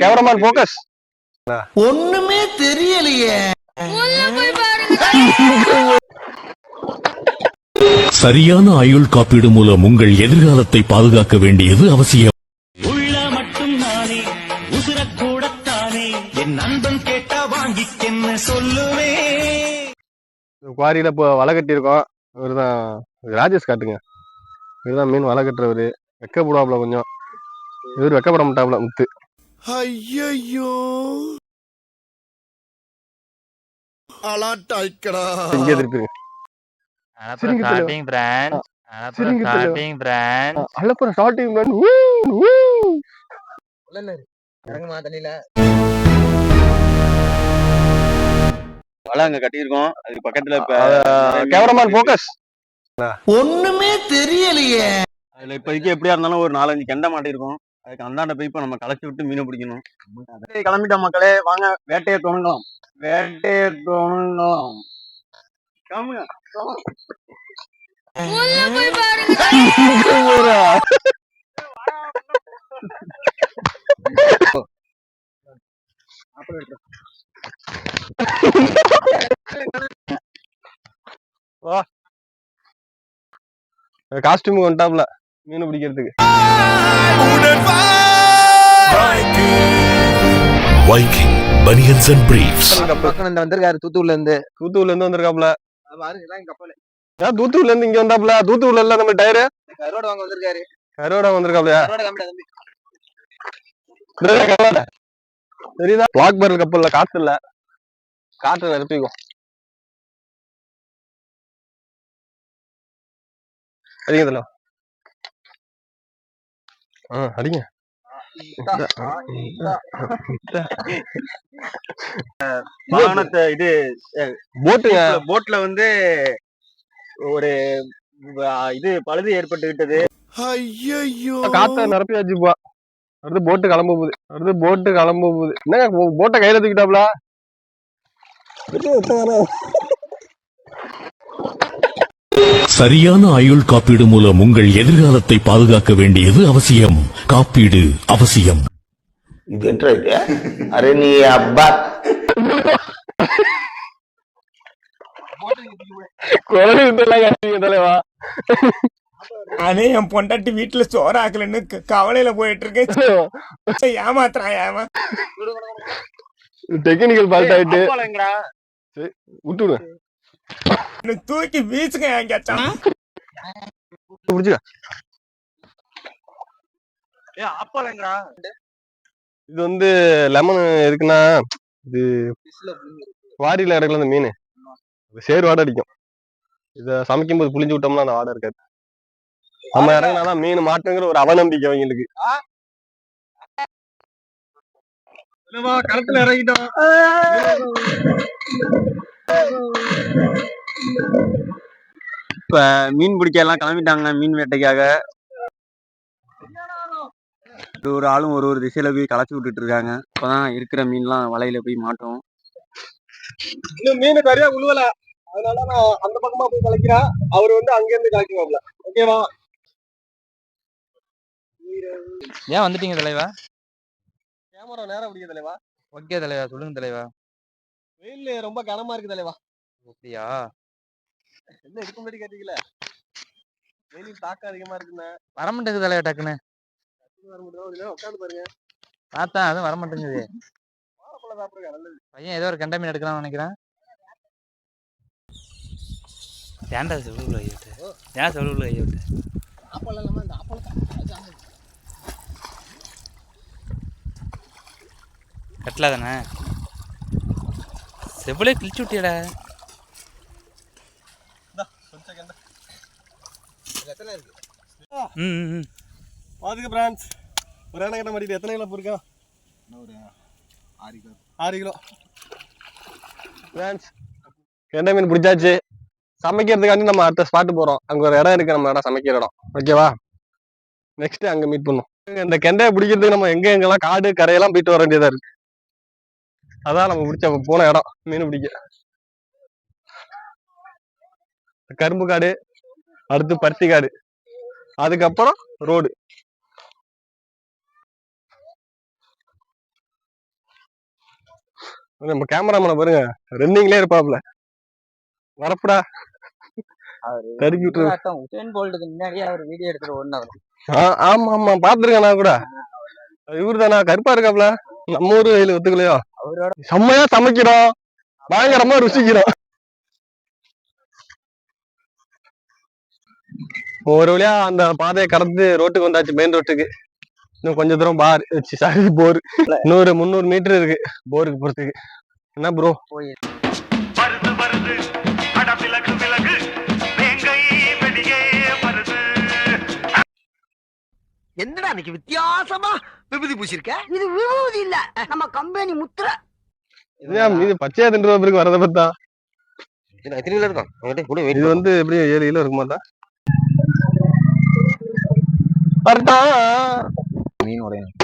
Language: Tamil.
கேமராமேன் போக்கஸ் ஒண்ணுமே தெரியலையே. சரியான ஆயுள் காப்பீடு மூலம் உங்கள் எதிர்காலத்தை பாதுகாக்க வேண்டியது அவசியம். உள்ள மட்டும் நானே உசுரக்கூடத்தானே என் நண்பன் கேட்டா வாங்கிக்கென்னு சொல்லுவேன் குவாரியில இப்போ வலை கட்டியிருக்கோம். இவர் தான் ராஜேஷ் காட்டுங்க. இவர் தான் மீன் வலை கட்டுறவர். வெக்கப்படுவாப்புல கொஞ்சம். இவர் வெக்கப்பட மாட்டாப்புல முத்து. ஐயோ அலாட்டாய்க்கடா இங்கே திருப்பிங்க சரிங்க. ஸ்டார்டிங் பிராண்ட் சரிங்க. ஸ்டார்டிங் பிராண்ட் அல்லப்புறம் ஸ்டார்டிங் வலை அங்க கட்டியிருக்கோம். அதுக்கு பக்கத்துல இப்ப கேமராமேன் போக்கஸ் ஒண்ணுமே தெரியலையே. அதுல இப்போதைக்கு எப்படியா இருந்தாலும் ஒரு நாலஞ்சு கெண்டை மாட்டிருக்கோம் அதுக்கு அந்தாண்ட போய் இப்ப நம்ம களைச்சி விட்டு மீனை பிடிக்கணும். சரி, கிளம்பிட்டோம் மக்களே வாங்க வேட்டையை துவங்கலாம். வேட்டையை துவங்கலாம். கிளம்புங்க காஸ்டியூம் வந்துட்டாப்புல மீன் பிடிக்கிறதுக்கு. வைக்கிங் பனியன்ஸ் அண்ட் பிரீஃப்ஸ் பக்கம் இந்த வந்திருக்காரு தூத்துக்குள்ள இருந்து தூத்துக்குடில இருந்து வந்திருக்காப்புல பாருங்க எல்லாம் கப்பல். ஏன் தூத்துக்குடில இருந்து இங்க வந்தாப்புல? தூத்துக்குடில இல்ல நம்ம டயரு? கரோட வாங்க வந்திருக்காரு. கரோட வந்திருக்காப்லையா கரோட தெரியுதா? பிளாக் பர்ல் கப்பல்ல காத்து இல்ல. காற்று நிரப்பிக்கும் இதுல ஆ அடிங்க. வாகனத்தை இது போட்டுங்க போட்ல வந்து ஒரு இது பழுது ஏற்பட்டு விட்டது ஐயோ காத்த நிரப்பியாச்சு போ அடுத்து போட்டு கிளம்ப போகுது. அடுத்து போட்டு கிளம்ப போகுது. என்னங்க போட்டை கையில தூக்கிட்டாப்ல? சரியான ஆயுள் காப்பீடு மூலம் உங்கள் எதிர்காலத்தை பாதுகாக்க வேண்டியது அவசியம். காப்பீடு அவசியம். இது என்ன அரே நீ அப்பா. நானே என் பொண்டாட்டி வீட்டுல சோறு கவலையில போயிட்டு இருக்கேன் ஏமாத்துறான் ஏமா டெக்னிக்கல் பால்ட் ஆயிட்டு விட்டுடு தூக்கி வீசுங்க எங்கேயாச்சும் பிடிச்சுக்க ஏய், அப்பாலங்கடா. இது வந்து லெமன் எதுக்குன்னா இது வாரியில கிடக்கல அந்த மீன். சேறு வாடை அடிக்கும் இத சமைக்கும் போது புளிஞ்சு விட்டோம்னா அந்த வாடை இருக்காது நம்ம இறங்கினாதான் மீன் மாட்டுங்கிற ஒரு அவநம்பிக்கை அவங்களுக்கு களத்துல இறங்கிட்டோம் இப்ப மீன் பிடிக்க எல்லாம் கிளம்பிட்டாங்க மீன் வேட்டைக்காக. ஒரு ஒரு ஆளும் ஒரு ஒரு திசையில போய் களைச்சு விட்டுட்டு இருக்காங்க. இப்பதான் இருக்கிற மீன்லாம் வலையில போய் மாட்டோம். இன்னும் மீன் சரியா உழுவல. அதனால நான் அந்த பக்கமா போய் கலைக்கிறேன். அவர் வந்து அங்க இருந்து கலைக்குவாப்ல ஓகேவா ஏன் வந்துட்டீங்க தலைவா? கேமரா நேரம் பிடிக்க தலைவா. ஓகே தலைவா சொல்லுங்க தலைவா. வெயில் ரொம்ப கனமா இருக்கு தலைவா அப்படியா? என்ன இதுக்கு முன்னாடி கேட்டீங்கல்ல? வெயில் தாக்கம் அதிகமா இருக்குன்னு? வரமாட்டேங்குது தலைவா டக்குன்னு. வர முடியாது உட்காந்து பாருங்க. பார்த்தா அதுவும் வரமாட்டேங்குது வாழைப்பழம் சாப்பிடுங்க நல்லது. பையன் ஏதோ ஒரு கெண்டை மீன் எடுக்கலாம்னு நினைக்கிறேன். ஏன்டா சொல்லுல ஐயோட்டு ஏன் சொல்லுல ஐயோட்டு கட்டலா தானே? செவ்வளே கிழிச்சு விட்டியடா ம் பாத்துக்க பிரான்ஸ். ஒரு எண்ணெய் கிட்ட மாட்டிட்டு எத்தனை கிலோ போயிருக்கா ஒரு ஆறு கிலோ. ஆறு கிலோ. பிரான்ஸ் கெண்டை மீன் பிடிச்சாச்சு. சமைக்கிறதுக்காண்டி நம்ம அடுத்த ஸ்பாட்டு போறோம். அங்க ஒரு இடம் இருக்கு நம்ம இடம் சமைக்கிற இடம். ஓகேவா நெக்ஸ்ட் அங்க மீட் பண்ணும். இந்த கெண்டையை பிடிக்கிறதுக்கு நம்ம எங்க எங்கெல்லாம் காடு கரையெல்லாம் போயிட்டு வர வேண்டியதா இருக்கு? அதான் நம்ம பிடிச்ச போன இடம் மீன் பிடிக்க. கரும்பு காடு அடுத்து பருத்தி காடு அதுக்கப்புறம் ரோடு. நம்ம கேமராமேனை பாருங்க ரன்னிங்லே இருப்பாப்ல. வரப்புடா. தடுக்கி விட்டுருக்கு முன்னாடியே அவர் வீடியோ எடுத்துட்டு ஒன்னாரு ஆமா ஆமா பாத்துருக்கேன் நான் கூட. இவரு தானா கருப்பா இருக்காப்ல? நம்ம ஊர் வயலு ஒத்துக்கலையோ? அவரோட செம்மையா சமைக்கிறோம். பயங்கரமா ருசிக்கிறோம். ஒரு வழியா அந்த பாதையை கடந்து ரோட்டுக்கு வந்தாச்சு மெயின் ரோட்டுக்கு. இன்னும் கொஞ்ச தூரம் பார் சாரி போர் இன்னொரு முந்நூறு மீட்டர் இருக்கு போருக்கு போறதுக்கு. என்ன ப்ரோ வருது வருது என்னடா இன்னைக்கு வித்தியாசமா விபூதி பூசிருக்க? இது விபூதி இல்ல. நம்ம கம்பெனி முத்திர. இதுதான் இது பச்சையா தின்ற பிறகு வரத பார்த்தா? எத்தனை கிலோ இருக்கும். அவங்ககிட்ட கூட இது வந்து எப்படியும் ஏழு கிலோ இருக்குமா தான் வரட்டா மீன் உடையணும்.